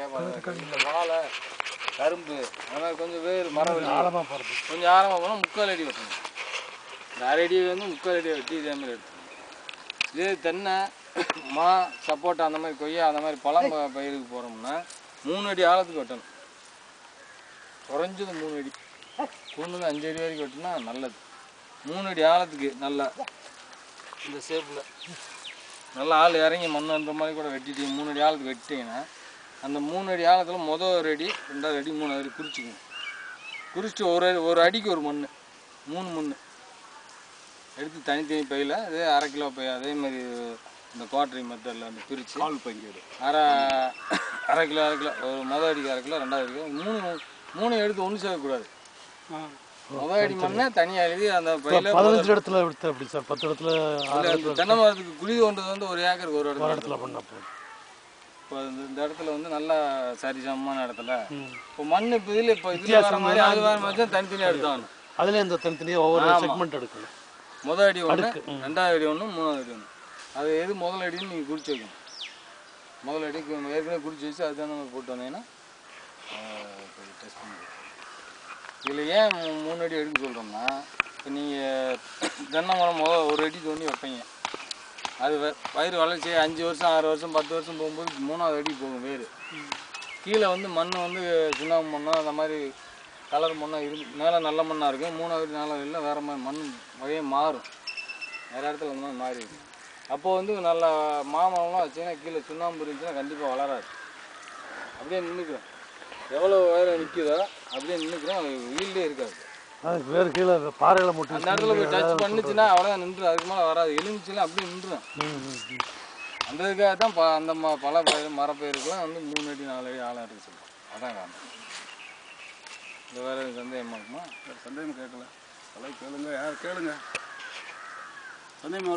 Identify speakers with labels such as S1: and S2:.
S1: கேட்பாங்க இந்த வாழை கரும்பு மாதிரி கொஞ்சம் வேறு மரம்
S2: ஆழமாக போகிறது
S1: கொஞ்சம் ஆரமாக போனால் முக்கால் அடி வெட்டணும். இந்த அரை அடி வந்து முக்கால் அடி வெட்டி இதே மாதிரி எடுத்துக்கணும். இதே தென்னை மா சப்போட்டா அந்த மாதிரி கொய்யா அந்த மாதிரி பழம் பயிருக்கு போகிறோம்னா மூணு அடி ஆழத்துக்கு வெட்டணும். குறைஞ்சது மூணு அடி. கூடுதல் அஞ்சு அடி வரைக்கும் வெட்டினா நல்லது. மூணு அடி ஆழத்துக்கு நல்லா இந்த ஷேப்பில் நல்லா ஆள் இறங்கி மண் அந்த மாதிரி கூட வெட்டிட்டு மூணு அடி ஆழத்துக்கு வெட்டிட்டீங்கன்னா அந்த மூணு அடி ஆழத்தில் மொதல் ஒரு அடி ரெண்டாவது அடி மூணாவது அடி குறிச்சிக்கணும் குறிச்சிட்டு ஒரு அடி ஒரு அடிக்கு ஒரு மண் மூணு மண் எடுத்து தனித்தனி பையில் அதே அரை கிலோ பை அதே மாதிரி இந்த குவாட்ரி மெத்தடில் அந்த பிரித்து
S2: கால் பங்கீடு.
S1: அரை அரை கிலோ அரை கிலோ ஒரு மொதல் அடிக்கு அரை கிலோ ரெண்டாவது அடிக்கு மூணு மூணு எடுத்து ஒன்று சேர்க்கக்கூடாது. முதல் அடி மண்ணை தனியாக எழுதி அந்த பையில்
S2: பதினஞ்சு இடத்துல எடுத்து அப்படி சார் பத்து இடத்துல
S1: தென்னை மரத்துக்கு குழி தோண்டது வந்து ஒரு ஏக்கருக்கு ஒரு
S2: ஒரு
S1: இடத்துல
S2: இடத்துல பண்ண போதும்.
S1: இப்போ இந்த இடத்துல வந்து நல்லா சரிசமமான இடத்துல. இப்போ மண் இப்போ இதில் இப்போ இதில் வர மாதிரி அது வர மாதிரி தான் தனித்தனியாக எடுத்தாகணும்.
S2: அதுலேயே இந்த தனித்தனியாக ஒவ்வொரு. செக்மெண்ட் எடுக்கணும்.
S1: முதல் அடி ஒன்று. ரெண்டாவது அடி ஒன்று மூணாவது அடி ஒன்று அது எது முதல் அடின்னு நீங்கள் குறிச்சு வைக்கணும். முதல் அடி ஏற்கனவே குறிச்சு வச்சு அது தகுந்த மாதிரி போட்டு வந்தீங்கன்னா டெஸ்ட் பண்ணி இதில் ஏன் மூணு அடி எடுக்க சொல்கிறோம்னா இப்போ நீங்கள் தென்னை மரம் முதல் ஒரு அடி தோண்டி வைப்பீங்க. அது பயிர் வளர்ச்சி அஞ்சு வருஷம் ஆறு வருஷம் பத்து வருஷம் போகும்போது மூணாவது அடி போகும் வேறு. கீழே வந்து மண் வந்து சுண்ணாம்பு மண்ணோ அந்த மாதிரி கலர் மண்ணாக இரு மேலே நல்ல மண்ணாக இருக்கும். மூணாவது நாலாவது இல்லை வேறு மாதிரி மண் வகையே மாறும். வேறு இடத்துல அந்த மாதிரி மாறி அப்போது வந்து நல்ல மாமரம்லாம் வச்சிங்கன்னா கீழே சுண்ணாம்பு இருந்துச்சுன்னா கண்டிப்பாக வளராது. அப்படியே நின்றுக்கிறோம் எவ்வளோ உயரம் நிற்குதோ அப்படியே நின்றுக்கிறோம் வீல்டே இருக்காது.
S2: அதுக்கு வேறு கீழே பாறையில் முட்டி
S1: அந்த இடத்துல போய் டச் பண்ணுச்சுன்னா அவ்வளோதான் நின்று அதுக்கு மேலே வராது. எலுமிச்சுலாம் அப்படியே நின்றுடும். அந்த இதுக்காக தான் ப அந்த ம பல பயிர் மரப்பயிருக்குலாம் வந்து மூணு அடி நாலு அடி ஆழம் இருக்கு சொல்லுவோம் அதான் காரணம். இந்த வேறு சந்தேகமாக இருக்குமா?
S2: சந்தேகம் கேட்கல. அதெல்லாம் கேளுங்க யார் கேளுங்க. சந்தேகம்